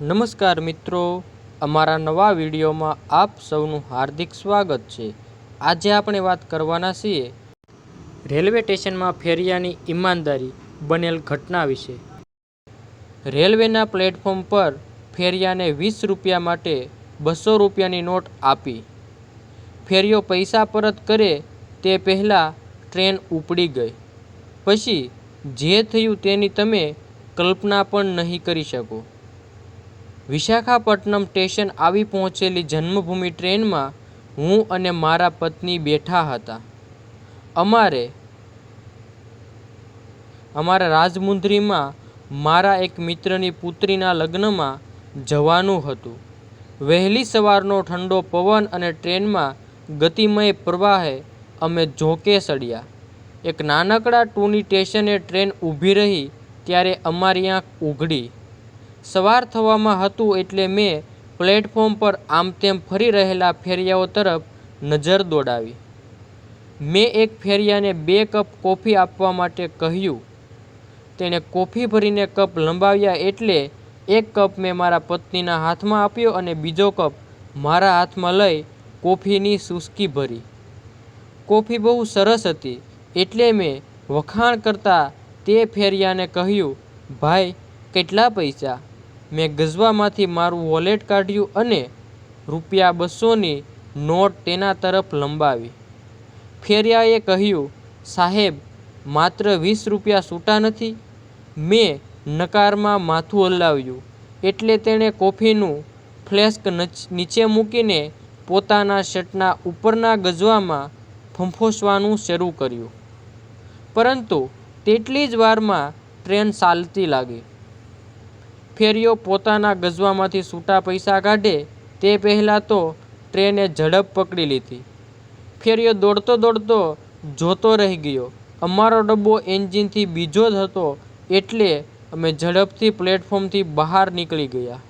નમસ્કાર મિત્રો, અમારા નવા વિડીયોમાં આપ સૌનું હાર્દિક સ્વાગત છે. આજે આપણે વાત કરવાના છીએ રેલવે સ્ટેશનમાં ફેરિયાની ઈમાનદારી બનેલ ઘટના વિશે. રેલવેના પ્લેટફોર્મ પર ફેરિયાને વીસ રૂપિયા માટે બસો રૂપિયાની નોટ આપી. ફેરિયો પૈસા પરત કરે તે પહેલાં ટ્રેન ઉપડી ગઈ. પછી જે થયું તેની તમે કલ્પના પણ નહીં કરી શકો. વિશાખાપટ્ટનમ સ્ટેશન આવી પહોંચેલી જન્મભૂમિ ટ્રેનમાં હું અને મારા પત્ની બેઠા હતા. અમારે, અમારા રાજમુંદ્રીમાં મારા એક મિત્રની પુત્રીના લગ્નમાં જવાનું હતું. વહેલી સવારનો ઠંડો પવન અને ટ્રેનમાં ગતિમય પ્રવાહે અમે ઝોકે સડ્યા. એક નાનકડા ટૂની સ્ટેશને ટ્રેન ઊભી રહી ત્યારે અમારી આંખ ઉઘડી. સવાર થવામાં હતું એટલે મેં પ્લેટફોર્મ પર આમતેમ ફરી રહેલા ફેરિયાઓ તરફ નજર દોડાવી. મેં એક ફેરિયાને બે કપ કોફી આપવા માટે કહ્યું. તેણે કોફી ભરીને કપ લંબાવ્યા એટલે એક કપ મેં મારા પત્નીના હાથમાં આપ્યો અને બીજો કપ મારા હાથમાં લઈ કોફીની સુસ્કી ભરી. કોફી બહુ સરસ હતી એટલે મેં વખાણ કરતાં તે ફેરિયાને કહ્યું, ભાઈ, કેટલા પૈસા? મેં ગજવામાંથી મારું વોલેટ કાઢ્યું અને રૂપિયા બસોની નોટ તેના તરફ લંબાવી. ફેરિયાએ કહ્યું, સાહેબ, માત્ર વીસ રૂપિયા છૂટા નથી. મેં નકારમાં માથું હલાવ્યું. એટલે તેણે કોફીનું ફ્લેસ્ક નીચે મૂકીને પોતાના શર્ટના ઉપરના ગજવામાં ફંફોસવાનું શરૂ કર્યું. પરંતુ તેટલી જ વારમાં ટ્રેન ચાલતી લાગી. ફેરિયો પોતાના ગજવામાંથી છૂટા પૈસા કાઢે તે પહેલાં તો ટ્રેને ઝડપ પકડી લીધી. ફેરિયો દોડતો દોડતો જોતો રહી ગયો. અમારો ડબ્બો એન્જિનથી બીજો જ હતો એટલે અમે ઝડપથી પ્લેટફોર્મથી બહાર નીકળી ગયા.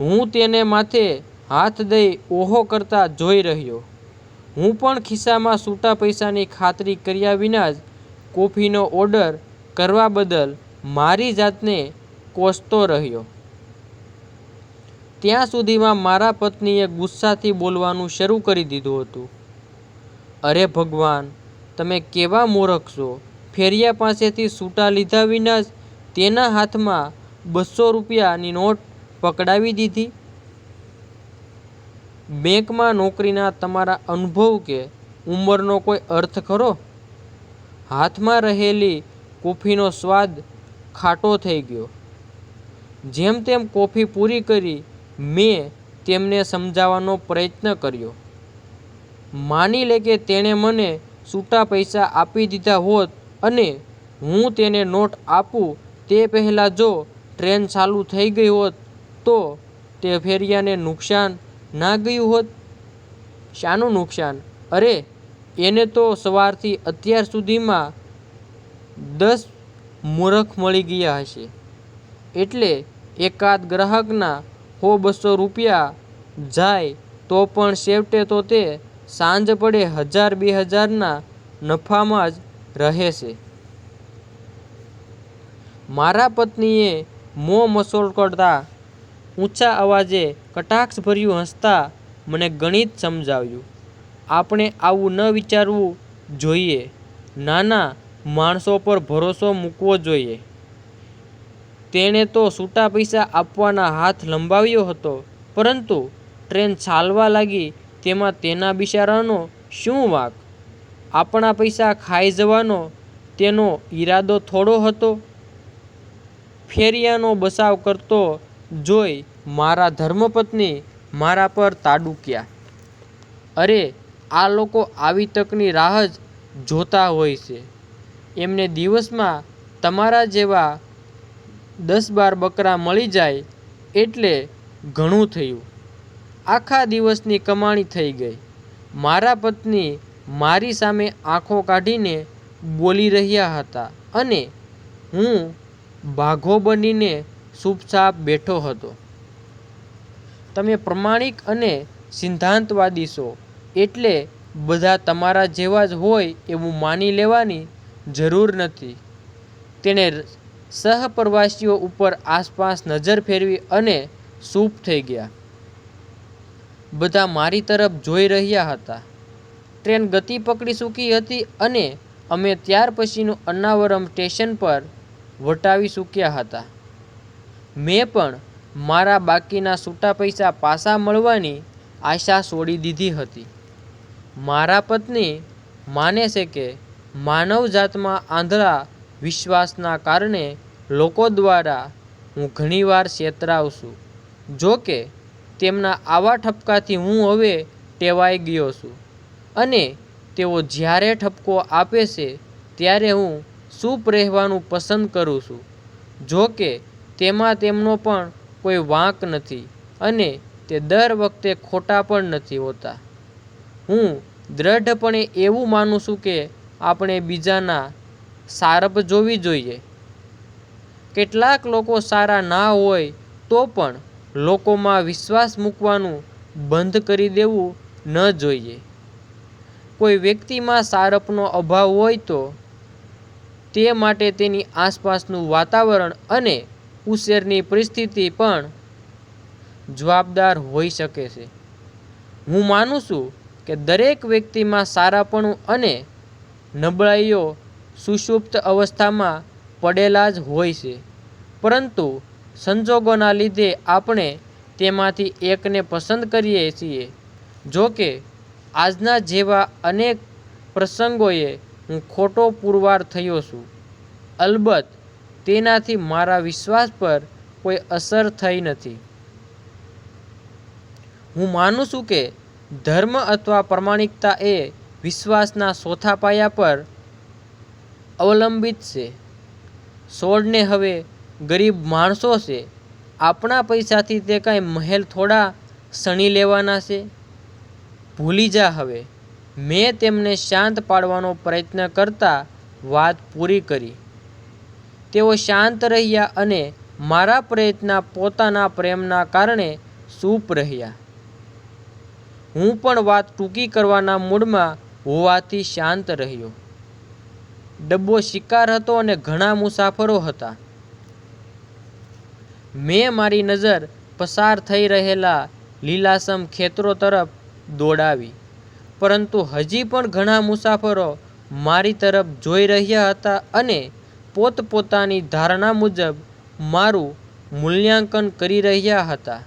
હું તેને માથે હાથ દઈ ઓહો કરતા જોઈ રહ્યો. હું પણ ખિસ્સામાં છૂટા પૈસાની ખાતરી કર્યા વિના જ કોફીનો ઓર્ડર કરવા બદલ મારી જાતને કોસતો રહ્યો. ત્યાં સુધીમાં મારા પત્નીએ ગુસ્સાથી બોલવાનું શરૂ કરી દીધું હતું. અરે ભગવાન, તમે કેવા મૂરખ છો? ફેરિયા પાસેથી છૂટા લીધા વિના જ તેના હાથમાં બસો રૂપિયાની નોટ પકડાવી દીધી? બેંકમાં નોકરીના તમારા અનુભવ કે ઉંમરનો કોઈ અર્થ ખરો? હાથમાં રહેલી કોફીનો સ્વાદ ખાટો થઈ ગયો. જેમ તેમ કોફી પૂરી કરી, મેં તેમને સમજાવવાનો પ્રયત્ન કર્યો. માની લે કે તેણે મને છૂટા પૈસા આપી દીધા હોત અને હું તેને નોટ આપું તે પહેલાં જો ટ્રેન ચાલુ થઈ ગઈ હોત, તો તે ફેરિયાને નુકસાન ના ગયું હોત? શાનું નુકસાન? અરે, એને તો સવારથી અત્યાર સુધીમાં દસ મૂરખ મળી ગયા હશે. એટલે એકાદ ગ્રાહકના હો બસો રૂપિયા જાય તો પણ છેવટે તો તે સાંજ પડે હજાર બે હજારના નફામાં જ રહે છે. મારા પત્નીએ મોં કરતા ઊંચા અવાજે કટાક્ષભર્યું હસતા મને ગણિત સમજાવ્યું. આપણે આવું ન વિચારવું જોઈએ. નાના માણસો પર ભરોસો મૂકવો જોઈએ. તેણે તો છૂટા પૈસા આપવાના હાથ લંબાવ્યો હતો. પરંતુ ટ્રેન ચાલવા લાગી, તેમાં તેના બિચારાનો શું વાંક? આપણા પૈસા ખાઈ જવાનો તેનો ઈરાદો થોડો હતો. ફેરિયાનો બચાવ કરતો જોઈ મારા ધર્મપત્ની મારા પર તાડુક્યા અરે, આ લોકો આવી તકની રાહ જ જોતા હોય છે. એમને દિવસમાં તમારા જેવા દસ બાર બકરા મળી જાય એટલે ઘણું થયું. આખા દિવસની કમાણી થઈ ગઈ. મારા પત્ની મારી સામે આંખો કાઢીને બોલી રહ્યા હતા અને હું ભાગો બનીને ચૂપચાપ બેઠો હતો. તમે પ્રમાણિક અને સિદ્ધાંતવાદી છો એટલે બધા તમારા જેવા જ હોય એવું માની લેવાની જરૂર નથી. તેણે સહપ્રવાસીઓ ઉપર આસપાસ નજર ફેરવી અને ચૂપ થઈ ગયા. બધા મારી તરફ જોઈ રહ્યા હતા. ટ્રેન ગતિ પકડી ચૂકી હતી અને અમે ત્યાર પછીનું અન્નાવરમ સ્ટેશન પર વટાવી ચૂક્યા હતા. મેં પણ મારા બાકીના છૂટા પૈસા પાછા મળવાની આશા છોડી દીધી હતી. મારા પત્ની માને છે કે માનવજાતમાં આંધળા વિશ્વાસના કારણે લોકો દ્વારા હું ઘણીવાર છેતરાઉં છું. જો કે, તેમના આવા ઠપકાથી હું હવે ટેવાઈ ગયો છું અને તેઓ જ્યારે ઠપકો આપે છે, ત્યારે હું ચૂપ રહેવાનું પસંદ કરું છું. જો કે, તેમાં તેમનો પણ કોઈ વાંક નથી અને તે દર વખતે ખોટા પણ નથી હોતા. હું દ્રઢપણે એવું માનું છું કે આપણે બીજાના સારપ જોવી જોઈએ. કેટલાક લોકો સારા ના હોય તો પણ લોકોમાં વિશ્વાસ મૂકવાનું બંધ કરી દેવું ન જોઈએ. કોઈ વ્યક્તિમાં સારપનો અભાવ હોય તો તે માટે તેની આસપાસનું વાતાવરણ અને ઉછેરની પરિસ્થિતિ પણ જવાબદાર હોઈ શકે છે. હું માનું છું કે દરેક વ્યક્તિમાં સારાપણું અને નબળાઈઓ સુષુપ્ત અવસ્થામાં પડેલા જ હોય છે. પરંતુ સંજોગોના લીધે આપણે તેમાંથી એકને પસંદ કરીએ છીએ. જો કે, આજના જેવા અનેક પ્રસંગોએ હું ખોટો પુરવાર થયો છું. અલબત્ત, તેનાથી મારા વિશ્વાસ પર કોઈ અસર થઈ નથી. હું માનું છું કે ધર્મ અથવા પ્રામાણિકતા એ વિશ્વાસના ચોથા પાયા પર અવલંબિત છે. છોડને હવે ગરીબ માણસો છે. આપણા પૈસાથી તે કાંઈ મહેલ થોડા સણી લેવાના છે. ભૂલી જા હવે. મેં તેમને શાંત પાડવાનો પ્રયત્ન કરતા વાત પૂરી કરી. તેઓ શાંત રહ્યા અને મારા પ્રયત્ન પોતાના પ્રેમના કારણે ચૂપ રહ્યા. હું પણ વાત ટૂંકી કરવાના મૂડમાં હોવાથી શાંત રહ્યો. ડબ્બો શિકાર હતો અને ઘણા મુસાફરો હતા. મેં મારી નજર પસાર થઈ રહેલા લીલાસમ ખેતરો તરફ દોડાવી, પરંતુ હજી પણ ઘણા મુસાફરો મારી તરફ જોઈ રહ્યા હતા અને પોતપોતાની ધારણા મુજબ મારું મૂલ્યાંકન કરી રહ્યા હતા.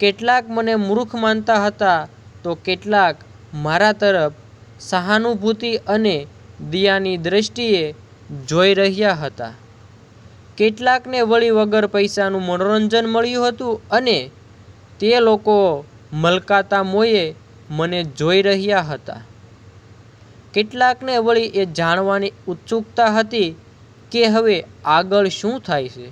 કેટલાક મને મૂર્ખ માનતા હતા તો કેટલાક મારા તરફ સહાનુભૂતિ અને દયાની દ્રષ્ટિએ જોઈ રહ્યા હતા. કેટલાકને વળી વગર પૈસાનું મનોરંજન મળ્યું હતું અને તે લોકો મલકાતા મોયે મને જોઈ રહ્યા હતા. કેટલાકને વળી એ જાણવાની ઉત્સુકતા હતી કે હવે આગળ શું થાય છે.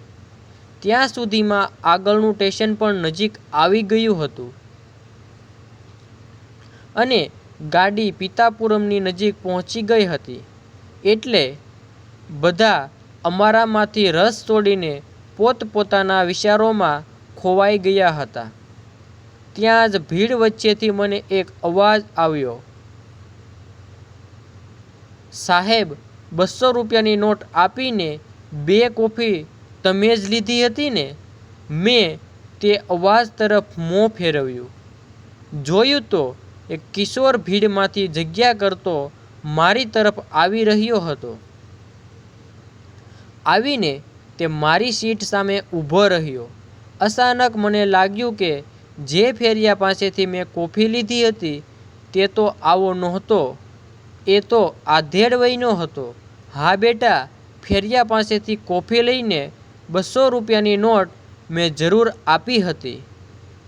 ત્યાં સુધીમાં આગળનું સ્ટેશન પણ નજીક આવી ગયું હતું. અને ગાડી પિતાપુરમની નજીક પહોંચી ગઈ હતી. એટલે બધા અમારામાંથી રસ તોડીને પોતપોતાના વિચારોમાં ખોવાઈ ગયા હતા. ત્યાં જ ભીડ વચ્ચેથી મને એક અવાજ આવ્યો. સાહેબ, બસો રૂપિયાની નોટ આપીને બે કોફી તમે જ લીધી હતી ને? મેં તે અવાજ તરફ મોં ફેરવ્યું. જોયું તો એક કિશોર ભીડમાંથી જગ્યા કરતો મારી તરફ આવી રહ્યો હતો. આવીને તે મારી સીટ સામે ઊભો રહ્યો. અચાનક મને લાગ્યું કે જે ફેરિયા પાસેથી મેં કોફી લીધી હતી તે તો આવો નહોતો. એ તો આધેડ વયનો હતો. હા બેટા, ફેરિયા પાસેથી કોફી લઈને બસો રૂપિયાની નોટ મેં જરૂર આપી હતી.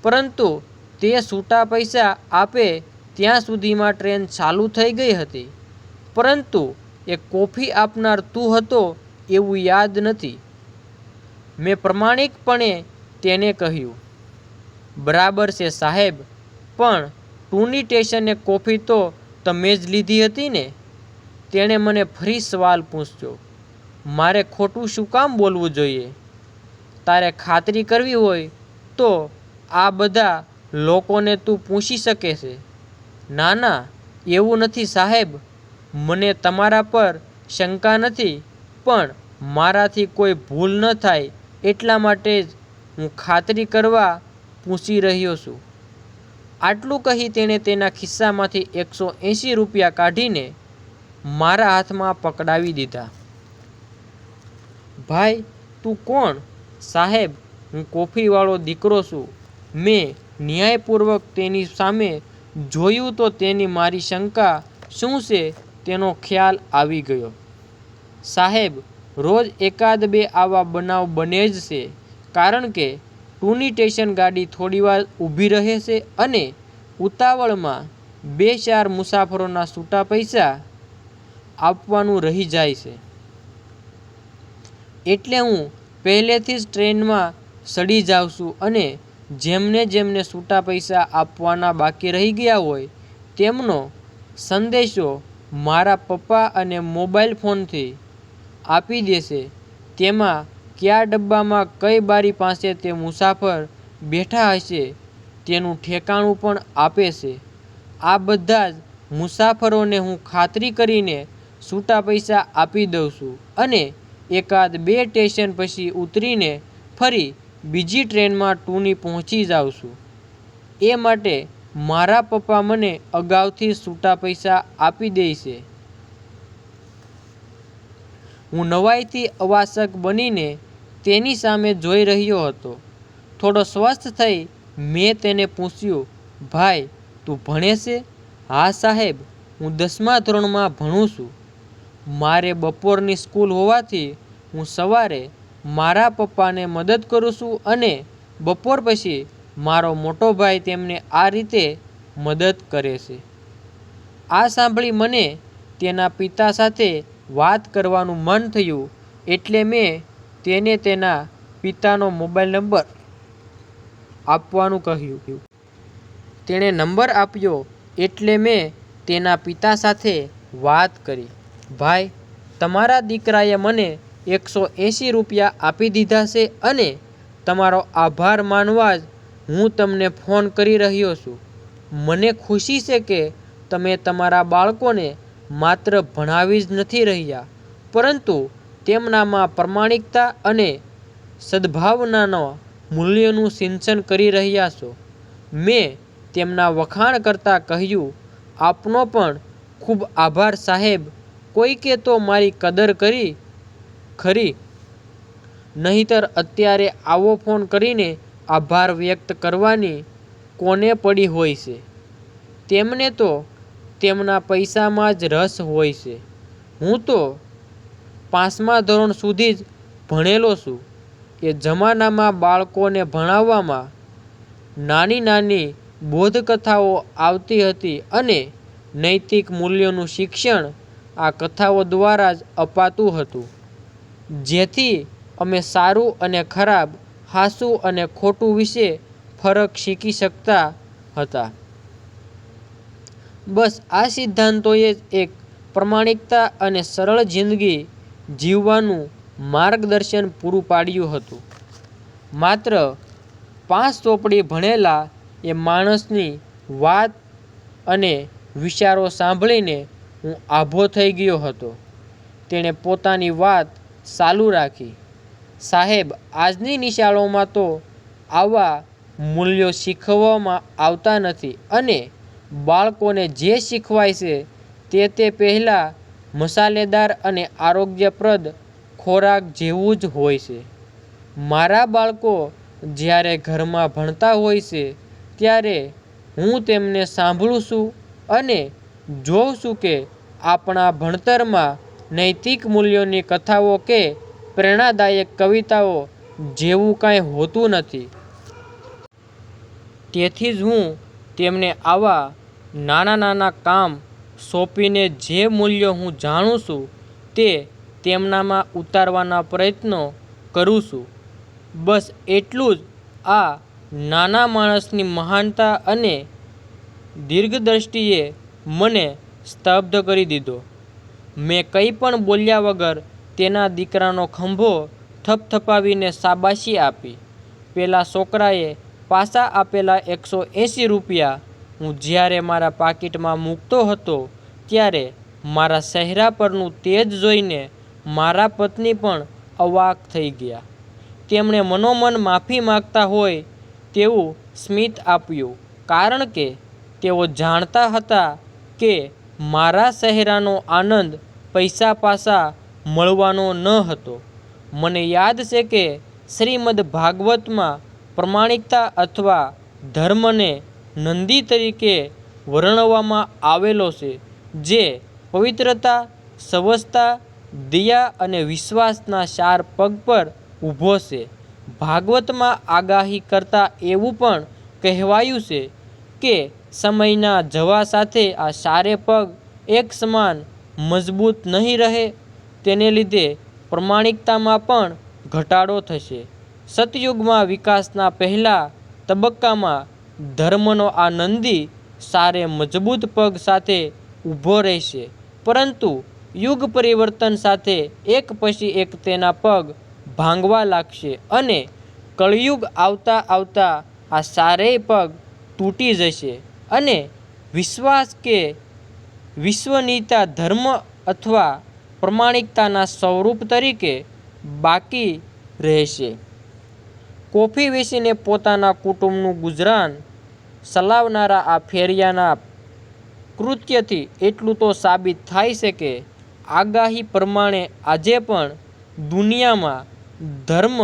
પરંતુ તે છૂટા પૈસા આપે ત્યાં સુધીમાં ટ્રેન ચાલુ થઈ ગઈ હતી. પરંતુ એ કોફી આપનાર તું હતો એવું યાદ નથી. મેં પ્રમાણિકપણે તેને કહ્યું, બરાબર છે સાહેબ, પણ ટુની સ્ટેશને કોફી તો તમે જ લીધી હતી ને? તેણે મને ફરી સવાલ પૂછ્યો, મારે ખોટું શું કામ બોલવું જોઈએ? તારે ખાતરી કરવી હોય તો આ બધા લોકોને તું પૂછી શકે છે. ના ના, એવું નથી સાહેબ. મને તમારા પર શંકા નથી, પણ મારાથી કોઈ ભૂલ ન થાય એટલા માટે જ હું ખાતરી કરવા પૂછી રહ્યો છું. આટલું કહી તેણે તેના ખિસ્સામાંથી એકસો એંસી રૂપિયા કાઢીને મારા હાથમાં પકડાવી દીધા. ભાઈ, તું કોણ? સાહેબ, હું કોફીવાળો દીકરો છું. મેં ન્યાયપૂર્વક તેની સામે જોયું તો તેની મારી શંકા શું છે તેનો ખ્યાલ આવી ગયો. સાહેબ, રોજ એકાદ બે આવા બનાવ બને જ છે, કારણ કે ટૂની સ્ટેશન ગાડી થોડીવાર ઊભી રહે છે અને ઉતાવળમાં બે ચાર મુસાફરોના છૂટા પૈસા આપવાનું રહી જાય છે. એટલે હું પહેલેથી જ ટ્રેનમાં સડી જાઉં છું અને જેમને જેમને છૂટા પૈસા આપવાના બાકી રહી ગયા હોય, તેમનો સંદેશો મારા પપ્પા અને મોબાઈલ ફોનથી આપી દેશે. તેમાં કયા ડબ્બામાં કઈ બારી પાસે તે મુસાફર બેઠા હશે તેનું ઠેકાણું પણ આપે છે. આ બધા જ મુસાફરોને હું ખાતરી કરીને છૂટા પૈસા આપી દઉં છું અને એકાદ બે સ્ટેશન પછી ઉતરીને ફરી બીજી ટ્રેનમાં ટુની પહોંચી જાઉં છું. એ માટે મારા પપ્પા મને અગાઉથી સૂટા પૈસા આપી દે છે. હું નવાઈથી અવાસક બનીને તેની સામે જોઈ રહ્યો હતો. થોડો સ્વસ્થ થઈ મેં તેને પૂછ્યું, ભાઈ, તું ભણે છે? હા, સાહેબ, હું દસમા ધોરણમાં ભણું છું. મારે બપોરની સ્કૂલ હોવાથી હું સવારે મારા પપ્પાને મદદ કરું છું અને બપોર પછી મારો મોટો ભાઈ તેમને આ રીતે મદદ કરે છે. આ સાંભળી મને તેના પિતા સાથે વાત કરવાનું મન થયું એટલે મેં તેને તેના પિતાનો મોબાઈલ નંબર આપવાનું કહ્યું. તેણે નંબર આપ્યો એટલે મેં તેના પિતા સાથે વાત કરી. ભાઈ, તમારા દીકરાએ મને એકસો એંસી રૂપિયા આપી દીધા છે અને તમારો આભાર માનવા જ હું તમને ફોન કરી રહ્યો છું. મને ખુશી છે કે તમે તમારા બાળકોને માત્ર ભણાવી જ નથી રહ્યા, પરંતુ તેમનામાં પ્રમાણિકતા અને સદભાવનાના મૂલ્યનું સિંચન કરી રહ્યા છો. મેં તેમના વખાણ કરતાં કહ્યું, આપનો પણ ખૂબ આભાર સાહેબ. કોઈકે તો મારી કદર કરી ખરી? નહીંતર અત્યારે આવો ફોન કરીને આભાર વ્યક્ત કરવાની કોને પડી હોય છે? તેમને તો તેમના પૈસામાં જ રસ હોય છે. હું તો પાંચમા ધોરણ સુધી જ ભણેલો છું. એ જમાનામાં બાળકોને ભણાવવામાં નાની નાની બોધકથાઓ આવતી હતી અને નૈતિક મૂલ્યોનું શિક્ષણ આ કથાઓ દ્વારા જ અપાતું હતું. જેથી અમે સારું અને ખરાબ, હાસું અને ખોટું વિશે ફરક શીખી શકતા હતા. બસ આ સિદ્ધાંતોએ જ એક પ્રમાણિકતા અને સરળ જિંદગી જીવવાનું માર્ગદર્શન પૂરું પાડ્યું હતું. માત્ર પાંચ ચોપડી ભણેલા એ માણસની વાત અને વિચારો સાંભળીને હું આભો થઈ ગયો હતો. તેણે પોતાની વાત ચાલુ રાખી. સાહેબ, આજની નિશાળોમાં તો આવા મૂલ્યો શીખવવામાં આવતા નથી અને બાળકોને જે શીખવાય છે તે તે પહેલાં મસાલેદાર અને આરોગ્યપ્રદ ખોરાક જેવું જ હોય છે. મારા બાળકો જ્યારે ઘરમાં ભણતા હોય છે ત્યારે હું તેમને સાંભળું છું અને જોઉં છું કે આપણા ભણતરમાં નૈતિક મૂલ્યોની કથાઓ કે પ્રેરણાદાયક કવિતાઓ જેવું કાંઈ હોતું નથી. તેથી જ હું તેમને આવા નાના નાના કામ સોંપીને જે મૂલ્યો હું જાણું છું, તે તેમનામાં ઉતારવાના પ્રયત્નો કરું છું. બસ એટલું જ આ નાના માણસની મહાનતા અને દીર્ઘદૃષ્ટિએ મને સ્તબ્ધ કરી દીધો. મેં કંઈ પણ બોલ્યા વગર તેના દીકરાનો ખંભો થપથપાવીને શાબાશી આપી. પેલા છોકરાએ પાછા આપેલા એકસો એંસી રૂપિયા હું જ્યારે મારા પાકીટમાં મૂકતો હતો ત્યારે મારા ચહેરા પરનું તેજ જોઈને મારા પત્ની પણ અવાક થઈ ગયા. તેમણે મનોમન માફી માગતા હોય તેવું સ્મિત આપ્યું કારણ કે તેઓ જાણતા હતા કે મારા ચહેરાનો આનંદ પૈસા પાસા મળવાનો ન હતો. મને યાદ છે કે શ્રીમદ્ ભાગવતમાં પ્રમાણિકતા અથવા ધર્મને નંદી તરીકે વર્ણવવામાં આવેલો છે, જે પવિત્રતા સ્વચ્છતા દયા અને વિશ્વાસના ચાર પગ પર ઊભો છે. ભાગવતમાં આગાહી કરતાં એવું પણ કહેવાયું છે કે સમયના જવા સાથે આ ચારે પગ એક સમાન મજબૂત નહીં રહે, તેને લીધે પ્રમાણિકતામાં પણ ઘટાડો થશે. સતયુગમાં વિકાસના પહેલા તબક્કામાં ધર્મનો આ નંદી સારે મજબૂત પગ સાથે ઊભો રહેશે. પરંતુ યુગ પરિવર્તન સાથે એક પછી એક તેના પગ ભાંગવા લાગશે અને કળિયુગ આવતા આવતા આ સારેય પગ તૂટી જશે. અને વિશ્વાસ કે વિશ્વનીયતા ધર્મ અથવા પ્રમાણિકતાના સ્વરૂપ તરીકે બાકી રહેશે. કોફી વેચીને પોતાના કુટુંબનું ગુજરાન ચલાવનારા આ ફેરિયાના કૃત્યથી એટલું તો સાબિત થાય છે કે આગાહી પ્રમાણે આજે પણ દુનિયામાં ધર્મ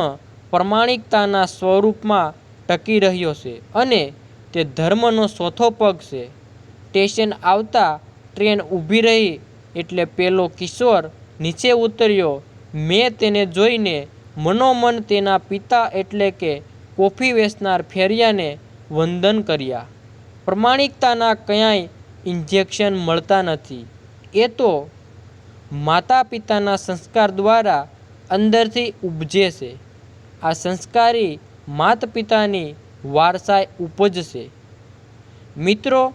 પ્રમાણિકતાના સ્વરૂપમાં ટકી રહ્યો છે અને તે ધર્મનો ચોથો પગ છે. સ્ટેશન આવતા ટ્રેન ઊભી રહી એટલે પેલો કિશોર નીચે ઉતર્યો. મેં તેને જોઈને મનોમન તેના પિતા એટલે કે કોફી વેચનાર ફેરિયાને વંદન કર્યા. પ્રમાણિકતાના ક્યાંય ઇન્જેક્શન મળતા નથી. એ તો માતા પિતાના સંસ્કાર દ્વારા અંદરથી ઉપજે છે. આ સંસ્કારી માત પિતાની વારસાઈ ઉપજશે. મિત્રો